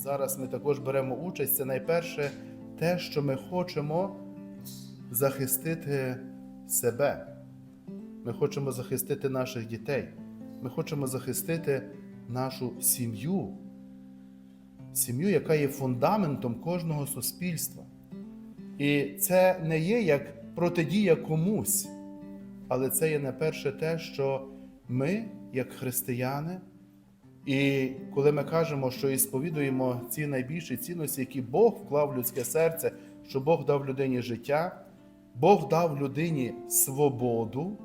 зараз ми також беремо участь, це найперше те, що ми хочемо захистити себе. Ми хочемо захистити наших дітей. Ми хочемо захистити нашу сім'ю, сім'ю, яка є фундаментом кожного суспільства. І це не є як протидія комусь, але це є найперше те, що ми, як християни, і коли ми кажемо, що і сповідуємо ці найбільші цінності, які Бог вклав в людське серце, що Бог дав людині життя, Бог дав людині свободу,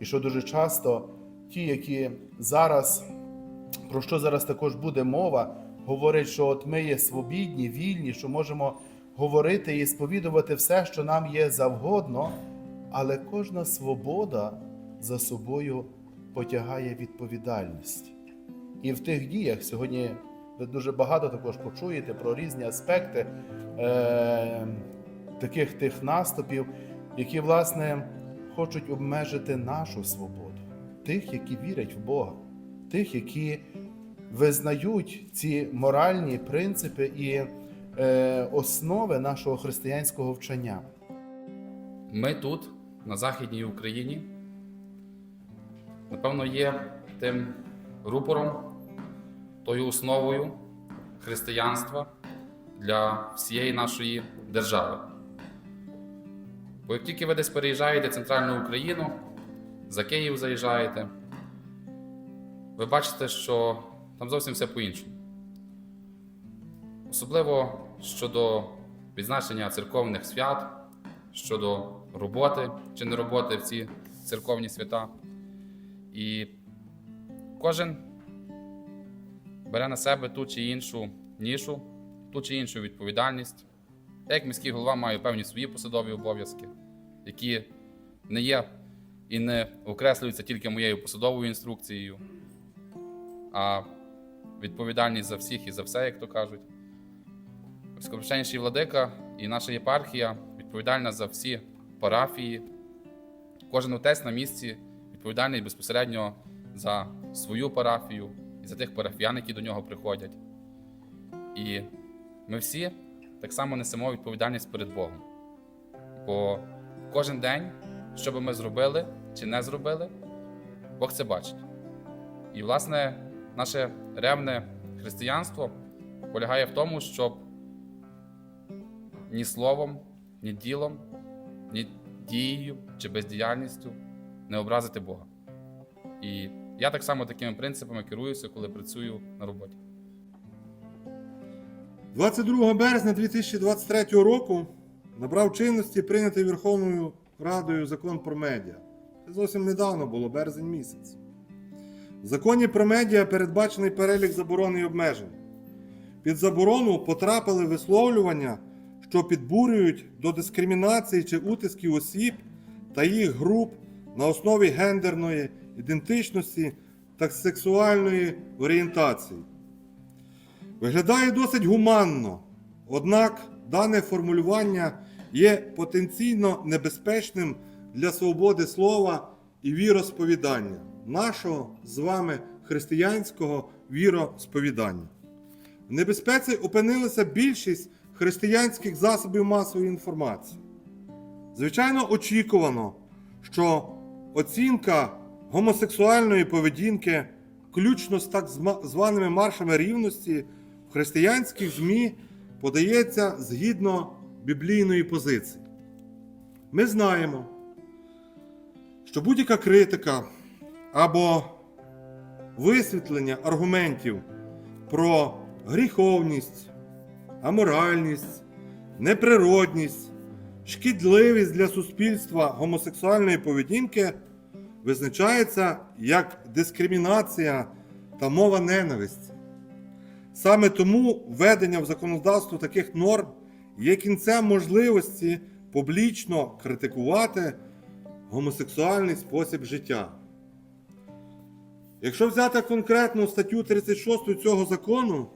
і що дуже часто ті, які зараз, про що зараз також буде мова, говорять, що от ми є свобідні, вільні, що можемо говорити і сповідувати все, що нам є завгодно, але кожна свобода за собою потягає відповідальність. І в тих діях сьогодні ви дуже багато також почуєте про різні аспекти е, таких тих наступів, які, власне, хочуть обмежити нашу свободу, тих, які вірять в Бога, тих, які визнають ці моральні принципи і е, основи нашого християнського вчення. Ми тут, на Західній Україні, напевно, є тим рупором, тою основою християнства для всієї нашої держави. Бо як тільки ви десь переїжджаєте в центральну Україну, за Київ заїжджаєте, ви бачите, що там зовсім все по-іншому. Особливо щодо відзначення церковних свят, щодо роботи чи не роботи в ці церковні свята. І кожен бере на себе ту чи іншу нішу, ту чи іншу відповідальність. Я як міський голова маю певні свої посадові обов'язки, які не є і не окреслюються тільки моєю посадовою інструкцією, а відповідальність за всіх і за все, як то кажуть. Високопрещенніший владика і наша єпархія відповідальна за всі парафії. Кожен отець на місці відповідальний безпосередньо за свою парафію за тих парафіян, які до нього приходять. І ми всі так само несемо відповідальність перед Богом. Бо кожен день, що би ми зробили чи не зробили, Бог це бачить. І, власне, наше ревне християнство полягає в тому, щоб ні словом, ні ділом, ні дією чи бездіяльністю не образити Бога. І я так само такими принципами керуюся, коли працюю на роботі. 22 березня 2023 року набрав чинності прийнятий Верховною Радою закон про медіа. Це зовсім недавно було, березень місяць. В законі про медіа передбачений перелік заборон і обмежень. Під заборону потрапили висловлювання, що підбурюють до дискримінації чи утисків осіб та їх груп на основі гендерної ідентичності та сексуальної орієнтації. Виглядає досить гуманно, однак дане формулювання є потенційно небезпечним для свободи слова і віросповідання, нашого з вами християнського віросповідання. В небезпеці опинилася більшість християнських засобів масової інформації. Звичайно, очікувано, що оцінка гомосексуальної поведінки, включно з так званими маршами рівності, в християнських ЗМІ подається згідно біблійної позиції. Ми знаємо, що будь-яка критика або висвітлення аргументів про гріховність, аморальність, неприродність, шкідливість для суспільства гомосексуальної поведінки визначається як дискримінація та мова ненависті. Саме тому введення в законодавство таких норм є кінцем можливості публічно критикувати гомосексуальний спосіб життя. Якщо взяти конкретну статтю 36 цього закону,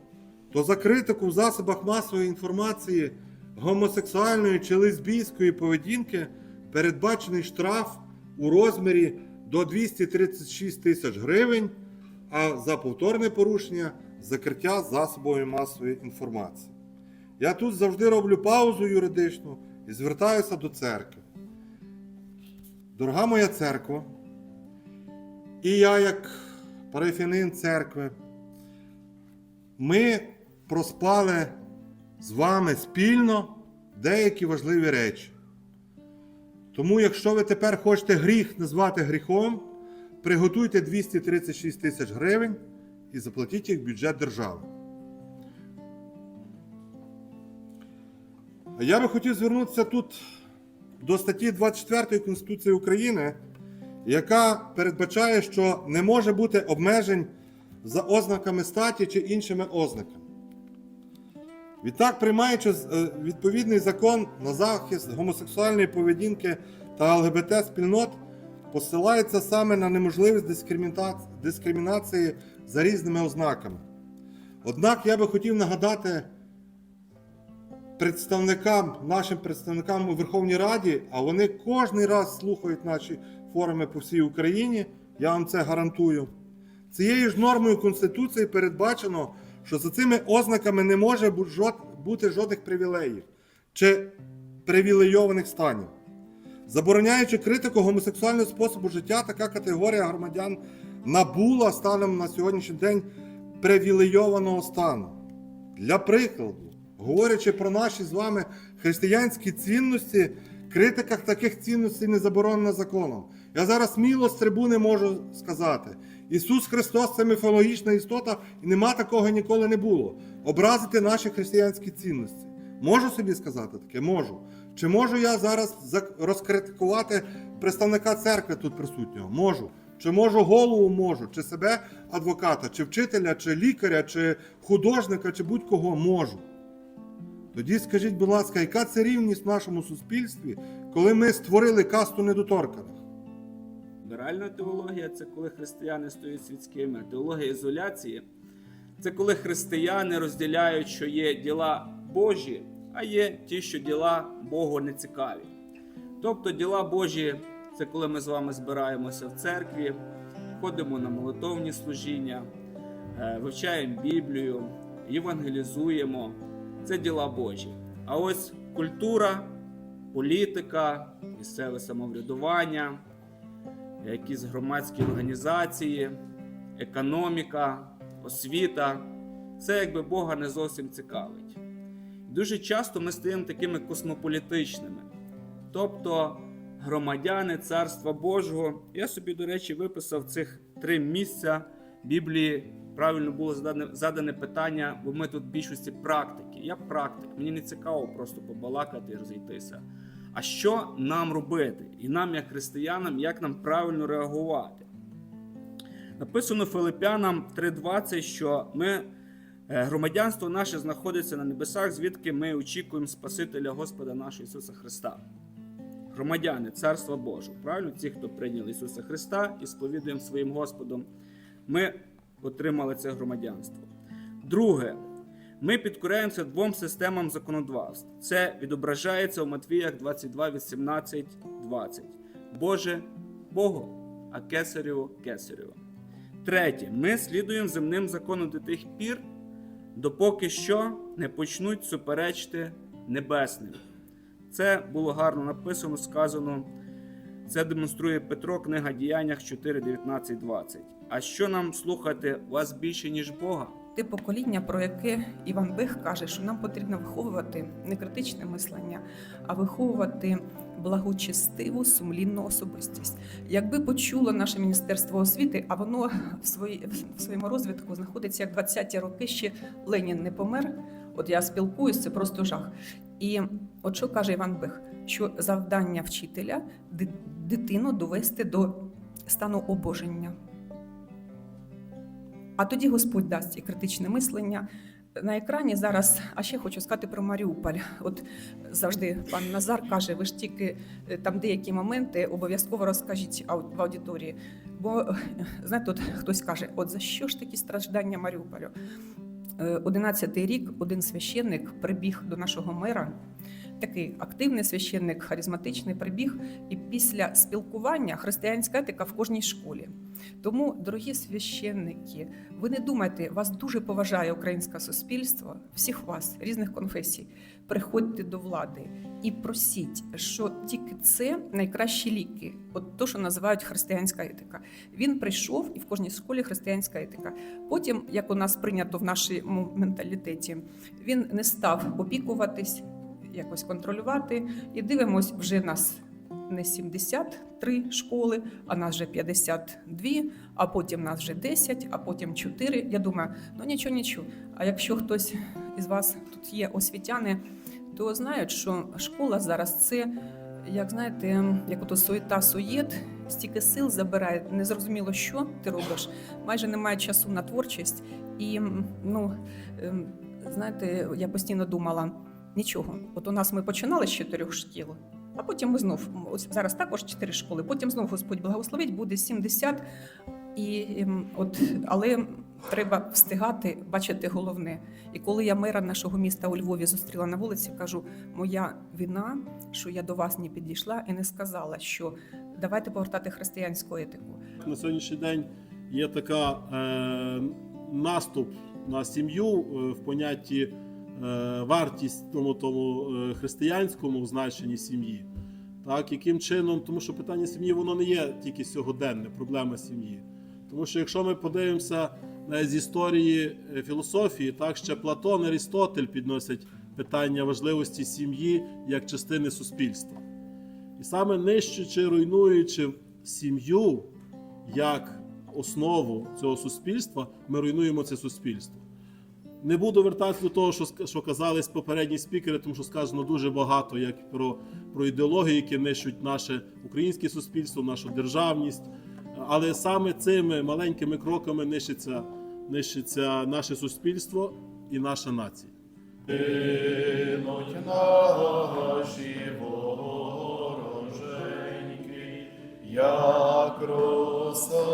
то за критику в засобах масової інформації гомосексуальної чи лесбійської поведінки передбачений штраф у розмірі до 236 тисяч гривень, а за повторне порушення закриття засобами масової інформації. Я тут завжди роблю паузу юридичну і звертаюся до церкви. Дорога моя церква, і я, як парафіянин церкви, ми проспали з вами спільно деякі важливі речі. Тому, якщо ви тепер хочете гріх назвати гріхом, приготуйте 236 тисяч гривень і заплатіть їх в бюджет держави. Я би хотів звернутися тут до статті 24 Конституції України, яка передбачає, що не може бути обмежень за ознаками статі чи іншими ознаками. Відтак, приймаючи е, відповідний закон на захист гомосексуальної поведінки та ЛГБТ спільнот, посилається саме на неможливість дискримінації за різними ознаками. Однак я би хотів нагадати представникам, нашим представникам у Верховній Раді, а вони кожен раз слухають наші форуми по всій Україні, я вам це гарантую. Цією ж нормою Конституції передбачено, що за цими ознаками не може бути жодних привілеїв чи привілейованих станів. Забороняючи критику гомосексуального способу життя, така категорія громадян набула станом на сьогоднішній день привілейованого стану. Для прикладу, говорячи про наші з вами християнські цінності, критика таких цінностей не заборонена законом. Я зараз сміло з трибуни можу сказати: Ісус Христос це міфологічна істота, і нема такого ніколи не було. Образити наші християнські цінності. Можу собі сказати таке? Можу. Чи можу я зараз розкритикувати представника церкви тут присутнього? Можу. Чи можу голову можу, чи себе адвоката, чи вчителя, чи лікаря, чи художника, чи будь-кого можу. Тоді скажіть, будь ласка, яка це рівність в нашому суспільстві, коли ми створили касту недоторканих? Ліберальна теологія це коли християни стають світськими. Теологія ізоляції це коли християни розділяють, що є діла Божі, а є ті, що діла Богу не цікаві. Тобто діла Божі це коли ми з вами збираємося в церкві, ходимо на молитовні служіння, е, вивчаємо Біблію, євангелізуємо. Це діла Божі. А ось культура, політика, місцеве самоврядування якісь громадські організації, економіка, освіта. Це якби Бога не зовсім цікавить. Дуже часто ми стаємо такими космополітичними, тобто громадяни Царства Божого. Я собі, до речі, виписав цих три місця Біблії. Правильно було задане, задане питання, бо ми тут в більшості практики. Я практик, мені не цікаво просто побалакати і розійтися. А що нам робити? І нам, як християнам, як нам правильно реагувати? Написано Филипянам 3:20, що ми, е, громадянство наше знаходиться на небесах, звідки ми очікуємо Спасителя Господа нашого Ісуса Христа. Громадяни Царства Божого, правильно? Ті, хто прийняли Ісуса Христа і сповідуємо своїм Господом, ми отримали це громадянство. Друге, ми підкоряємося двом системам законодавств. Це відображається у Матвіях 22, 18, 20. Боже Богу, а кесарю кесарю. Третє, ми слідуємо земним законам до тих пір, допоки що не почнуть суперечити небесним. Це було гарно написано, сказано. Це демонструє Петро, книга Діяннях 4, 19, 20. А що нам слухати вас більше, ніж Бога? Те покоління, про яке Іван Бих каже, що нам потрібно виховувати не критичне мислення, а виховувати благочестиву, сумлінну особистість. Якби почуло наше міністерство освіти, а воно в, свої, в своєму розвитку знаходиться як 20-ті роки ще Ленін не помер. От я спілкуюсь, це просто жах. І от що каже Іван Бих, що завдання вчителя дитину довести до стану обоження. А тоді Господь дасть і критичне мислення. На екрані зараз, а ще хочу сказати про Маріуполь. От завжди пан Назар каже: ви ж тільки е, там деякі моменти обов'язково розкажіть в аудиторії. Бо е, знаєте, от хтось каже: от за що ж такі страждання Маріуполю? Е, 11-й рік один священник прибіг до нашого мера. Такий активний священник, харизматичний прибіг, і після спілкування християнська етика в кожній школі. Тому, дорогі священники, ви не думайте, вас дуже поважає українське суспільство, всіх вас, різних конфесій. Приходьте до влади і просіть, що тільки це найкращі ліки, от то, що називають християнська етика. Він прийшов і в кожній школі християнська етика. Потім, як у нас прийнято в нашому менталітеті, він не став опікуватись, якось контролювати. І дивимось, вже нас не 73 школи, а нас вже 52, а потім нас вже 10, а потім 4. Я думаю, ну нічого, нічого. А якщо хтось із вас тут є освітяни, то знають, що школа зараз це, як знаєте, як ото суєта суєт, стільки сил забирає, незрозуміло, що ти робиш. Майже немає часу на творчість. І ну, ем, знаєте, я постійно думала. Нічого, от у нас ми починали з чотирьох шкіл, а потім ми знов ось зараз також чотири школи. Потім знов Господь благословить, буде 70. І ем, от, але треба встигати бачити головне. І коли я мера нашого міста у Львові зустріла на вулиці, кажу: моя вина, що я до вас не підійшла і не сказала, що давайте повертати християнську етику. На сьогоднішній день є така е, наступ на сім'ю е, в понятті вартість тому, тому е, християнському значенні сім'ї. Так, яким чином, тому що питання сім'ї воно не є тільки сьогоденне, проблема сім'ї. Тому що якщо ми подивимося навіть з історії е, філософії, так ще Платон, Арістотель підносять питання важливості сім'ї як частини суспільства. І саме нищучи, руйнуючи сім'ю як основу цього суспільства, ми руйнуємо це суспільство. Не буду вертатися до того, що, що казали попередні спікери, тому що сказано дуже багато як про, про ідеології, які нищуть наше українське суспільство, нашу державність. Але саме цими маленькими кроками нищиться, нищиться наше суспільство і наша нація. Гинуть наші вороженьки, як роса